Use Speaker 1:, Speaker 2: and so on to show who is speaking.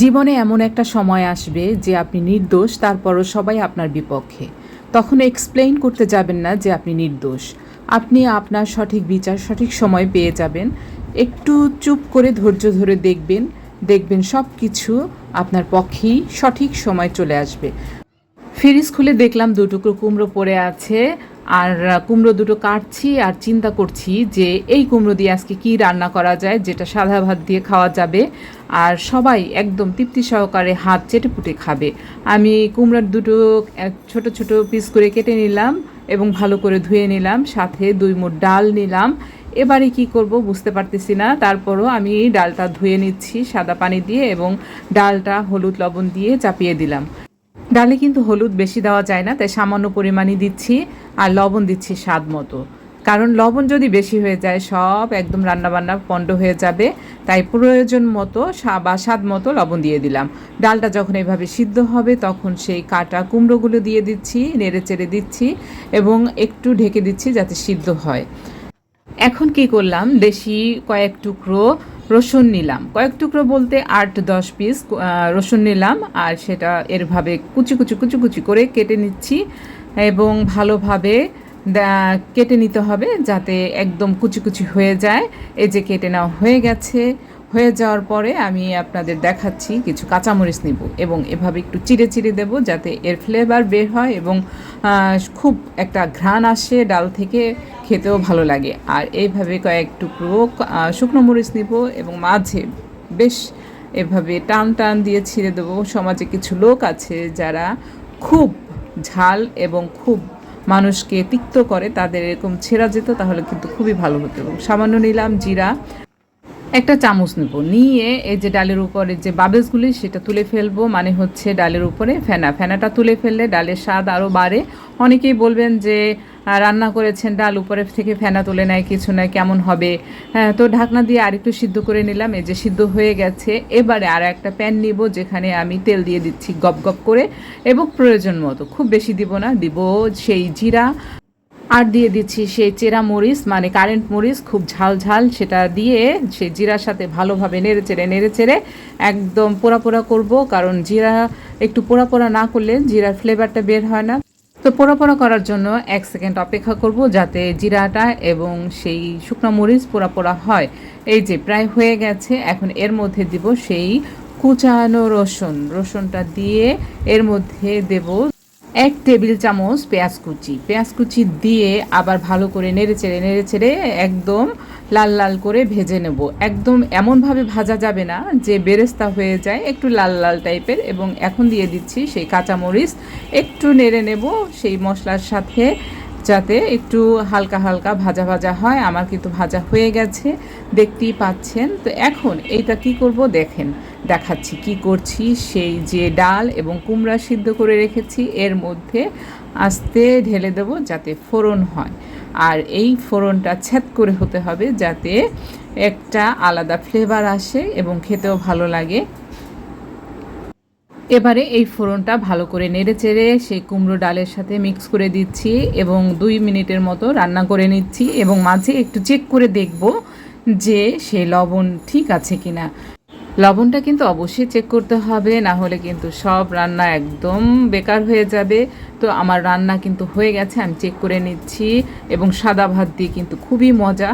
Speaker 1: জীবনে এমন একটা সময় আসবে যে আপনি নির্দোষ, তারপরও সবাই আপনার বিপক্ষে। তখন এক্সপ্লেইন করতে যাবেন না যে আপনি নির্দোষ। আপনি আপনার সঠিক বিচার, সঠিক সময় পেয়ে যাবেন। একটু চুপ করে ধৈর্য ধরে দেখবেন। দেখবেন সব কিছু আপনার পক্ষেই সঠিক সময় চলে আসবে। ফ্রিজ খুলে দেখলাম দুটুকরো কুমড়ো পড়ে আছে। আর কুমড়ো দুটো কাটছি আর চিন্তা করছি যে এই কুমড়ো দিয়ে আজকে কি রান্না করা যায়, যেটা সাদা ভাত দিয়ে খাওয়া যাবে। আর সবাই একদম তৃপ্তি সহকারে হাত চেটে পুটে খাবে। আমি কুমড়োর দুটো ছোট ছোট পিস করে কেটে নিলাম এবং ভালো করে ধুয়ে নিলাম, সাথে দুই মুঠ ডাল নিলাম। এবারে কি করব বুঝতে পারতেছি না, তারপরও আমি ডালটা ধুয়ে নিচ্ছি সাদা পানি দিয়ে এবং ডালটা হলুদ লবণ দিয়ে চাপিয়ে দিলাম। ডালে কিন্তু হলুদ বেশি দেওয়া যায় না, তাই সামান্য পরিমাণই দিচ্ছি আর লবণ দিচ্ছি স্বাদ মতো। কারণ লবণ যদি বেশি হয়ে যায়, সব একদম রান্নাবান্না পণ্ড হয়ে যাবে, তাই প্রয়োজন মতো বা স্বাদ মতো লবণ দিয়ে দিলাম। ডালটা যখন এভাবে সিদ্ধ হবে, তখন সেই কাটা কুমড়োগুলো দিয়ে দিচ্ছি, নেড়ে চেড়ে দিচ্ছি এবং একটু ঢেকে দিচ্ছি যাতে সিদ্ধ হয়। এখন কি করলাম? দেশি কয়েক টুকরো রসুন নিলাম। কয়েক টুকরো বলতে আট, দশ পিস রসুন নিলাম আর সেটা এরভাবে কুচি কুচি কুচি কুচি করে কেটে নিচ্ছি এবং ভালোভাবে কেটে নিতে হবে যাতে একদম কুচি কুচি হয়ে যায়। এই যে কেটে নেওয়া হয়ে গেছে, হয়ে যাওয়ার পরে আমি আপনাদের দেখাচ্ছি কিছু কাঁচামরিচ নিব এবং এভাবে একটু চিড়ে চিড়ে দেব যাতে এর ফ্লেভার বের হয় এবং খুব একটা ঘ্রাণ আসে ডাল থেকে খেতেও ভালো লাগে। আর এইভাবে কয়েক টুকরো শুকনো মরিচ নিব এবং মাঝে বেশ এভাবে টান টান দিয়ে ছিঁড়ে দেবো। সমাজে কিছু লোক আছে যারা খুব ঝাল এবং খুব মানুষকে তিক্ত করে, তাদের এরকম ছেঁড়া যেত তাহলে কিন্তু খুবই ভালো হতো। সামান্য নিলাম জিরা, একটা চামচ নেব। নিয়ে এই যে ডালের উপরে যে বাবেসগুলি সেটা তুলে ফেলব। মানে হচ্ছে ডালের উপরে ফেনা। ফেনাটা তুলে ফেললে ডালের স্বাদ আরও বাড়ে। অনেকেই বলবেন যে রান্না করেছেন, ডাল উপরে থেকে ফেনা তুলে নেয়, কিছু নয়, কেমন হবে? হ্যাঁ তো ঢাকনা দিয়ে আরেকটু সিদ্ধ করে নিলাম, এই যে সিদ্ধ হয়ে গেছে। এবারে আর একটা প্যান নিব, যেখানে আমি তেল দিয়ে দিচ্ছি গপ গপ করে, এবং প্রয়োজন মতো, খুব বেশি দিব না, দিব সেই জিরা, আর দিয়ে দিচ্ছি সেই চেরা মরিচ মানে কারেন্ট মরিচ, খুব ঝাল ঝাল, সেটা দিয়ে সেই জিরার সাথে ভালোভাবে নেড়ে চেড়ে নেড়ে চেড়ে একদম পোড়া পোড়া করব, কারণ জিরা একটু পোড়া পোড়া না করলে জিরার ফ্লেভারটা বের হয় না। তো পোড়া পোড়া করার জন্য এক সেকেন্ড অপেক্ষা করব যাতে জিরাটা এবং সেই শুকনো মরিচ পোড়া পোড়া হয়। এই যে, প্রায় হয়ে গেছে। এখন এর মধ্যে দিব সেই কুচানো রসুন। রসুনটা দিয়ে এর মধ্যে দেব এক টেবিল চামচ পেঁয়াজ কুচি। পেঁয়াজ কুচি দিয়ে আবার ভালো করে নেড়ে চেড়ে নেড়ে চেড়ে একদম লাল লাল করে ভেজে নেব। একদম এমনভাবে ভাজা যাবে না যে বেরেস্তা হয়ে যায়, একটু লাল লাল টাইপের এবং এখন দিয়ে দিচ্ছি সেই কাঁচামরিচ। একটু নেড়ে নেব সেই মশলার সাথে যাতে একটু হালকা হালকা ভাজা ভাজা হয়। আমার কিন্তু ভাজা হয়ে গেছে, দেখতেই পাচ্ছেন। তো এখন এইটা কি করব দেখেন, দেখাচ্ছি কি করছি। সেই যে ডাল এবং কুমড়া সিদ্ধ করে রেখেছি, এর মধ্যে আস্তে ঢেলে দেব যাতে ফোড়ন হয়। আর এই ফোড়নটা ছেদ করে হতে হবে যাতে একটা আলাদা ফ্লেভার আসে এবং খেতেও ভালো লাগে। এবারে এই ফোড়নটা ভালো করে নেড়ে চেড়ে সেই কুমড়ো ডালের সাথে মিক্স করে দিচ্ছি এবং দুই মিনিটের মতো রান্না করে নিচ্ছি এবং মাঝে একটু চেক করে দেখব যে সে লবণ ঠিক আছে কিনা। লবণটা কিন্তু অবশ্যই চেক করতে হবে, না হলে কিন্তু সব রান্না একদম বেকার হয়ে যাবে। তো আমার রান্না কিন্তু হয়ে গেছে, আমি চেক করে নিচ্ছি এবং সাদা ভাত দিয়ে কিন্তু খুবই মজা।